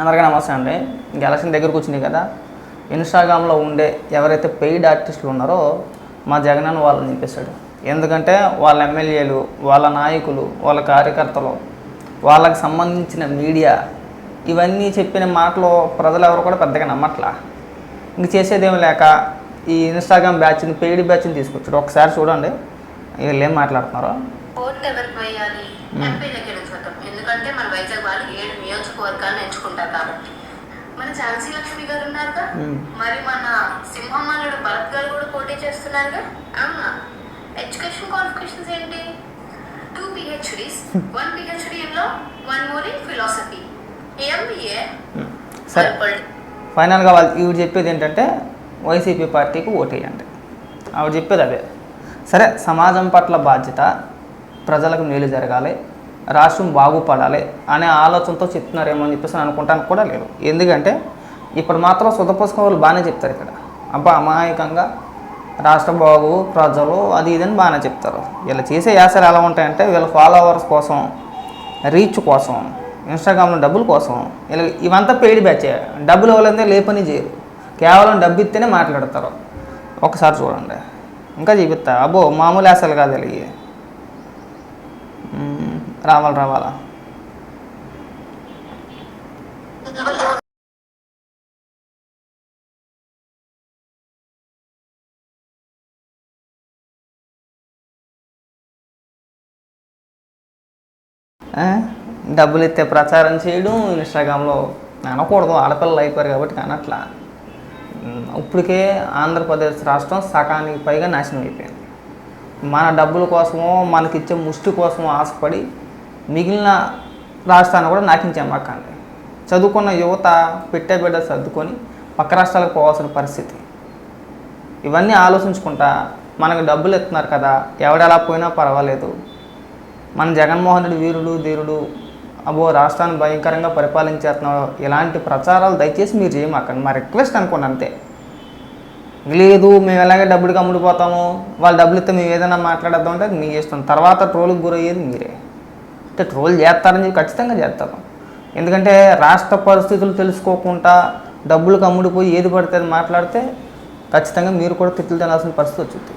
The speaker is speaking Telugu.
అందరికీ నమస్తే అండి. ఇంక ఎలక్షన్ దగ్గరకు వచ్చినాయి కదా. ఇన్స్టాగ్రామ్లో ఉండే ఎవరైతే పెయిడ్ ఆర్టిస్టులు ఉన్నారో మా జగనన్న వాళ్ళని నింపేశాడు ఎందుకంటే వాళ్ళ ఎమ్మెల్యేలు వాళ్ళ నాయకులు వాళ్ళ కార్యకర్తలు వాళ్ళకి సంబంధించిన మీడియా ఇవన్నీ చెప్పిన మాటలు ప్రజలు ఎవరు కూడా పెద్దగా నమ్మట్లా. ఇంక చేసేదేం లేక ఈ ఇన్స్టాగ్రామ్ బ్యాచ్ని పెయిడ్ బ్యాచ్ని తీసుకొచ్చాడు. ఒకసారి చూడండి. వీళ్ళు ఏం మాట్లాడుతున్నారో. ఎందుకంటే మన వైజాగ్ వాళ్ళు ఏడు నియోజకవర్గాలను ఎంచుకుంటారు కాబట్టి. మన ఝాన్సీ లక్ష్మి గారు ఉన్నారుగా. మరి మన సింహమల్లుడు భరత్ గారు కూడా పోటీ చేస్తున్నారుగా? అవునా ఎడ్యుకేషన్ క్వాలిఫికేషన్స్ ఏంటి? Two PhDs one పిహెచ్డీలో one more in philosophy. MBA. సరే. ఫైనల్గా వాళ్ళు ఈవిడ చెప్పేది ఏంటంటే వైసీపీ పార్టీకి ఓటేయండి. ఆవిడ చెప్పేది అదే. సరే సమాజం పట్ల బాధ్యత ప్రజలకు మేలు జరగాలి. రాష్ట్రం బాగుపడాలి అనే ఆలోచనతో చెప్తున్నారేమో అని చెప్పేసి అనుకుంటానికి కూడా లేదు. ఎందుకంటే ఇప్పుడు మాత్రం సుధపుస్తకం వాళ్ళు బాగానే చెప్తారు ఇక్కడ. అబ్బా అమాయకంగా రాష్ట్ర బాగు ప్రజలు అది ఇదని బాగానే చెప్తారు. వీళ్ళు చేసే యాసలు ఎలా ఉంటాయంటే వీళ్ళ ఫాలోవర్స్ కోసం రీచ్ కోసం ఇన్స్టాగ్రామ్లో డబ్బుల కోసం వీళ్ళు ఇవంతా పెయిడ్ బ్యాచే డబ్బులు ఇవ్వాలంటే లేపని చేయరు. కేవలం డబ్బు ఇస్తేనే మాట్లాడతారు. ఒకసారి చూడండి. ఇంకా చూపిస్తా. అబ్బో మామూలు యాసలు కాదు అలిగి రావాలి రావాలా? డబ్బులు ఇస్తే ప్రచారం చేయడం ఇన్స్టాగ్రామ్లో అనకూడదు ఆడపిల్లలు అయిపోయారు కాబట్టి కానీ అట్లా ఇప్పటికే ఆంధ్రప్రదేశ్ రాష్ట్రం సకానికి పైగా నాశనం అయిపోయింది. మన డబ్బుల కోసమో మనకిచ్చే ముష్టి కోసమో ఆశపడి మిగిలిన రాష్ట్రాన్ని కూడా నాకించామక్కండి చదువుకున్న యువత పెట్టే బిడ్డ సర్దుకొని పక్క రాష్ట్రాలకు పోవాల్సిన పరిస్థితి. ఇవన్నీ ఆలోచించుకుంటా మనకు డబ్బులు ఇస్తున్నారు కదా ఎవడెలా పోయినా పర్వాలేదు. మన జగన్మోహన్ రెడ్డి వీరుడు ధీరుడు అబ్బో రాష్ట్రాన్ని భయంకరంగా పరిపాలించేస్తున్నాడు ఇలాంటి ప్రచారాలు దయచేసి మీరు చేయమాకండి మా రిక్వెస్ట్ అనుకోండి అంతే. లేదు మేము ఎలాగే డబ్బుడికి అమ్ముడిపోతాము వాళ్ళు డబ్బులు ఇస్తే మేము ఏదైనా మాట్లాడద్దాం అంటే మీ ఇష్టం. తర్వాత ట్రోల్కి గురయ్యేది మీరే. అంటే ట్రోల్ చేస్తారని చెప్పి ఖచ్చితంగా చేస్తారు. ఎందుకంటే రాష్ట్ర పరిస్థితులు తెలుసుకోకుండా డబ్బులకు అమ్ముడిపోయి ఏది పడితే మాట్లాడితే ఖచ్చితంగా మీరు కూడా తిట్లు తినాల్సిన పరిస్థితి వచ్చింది.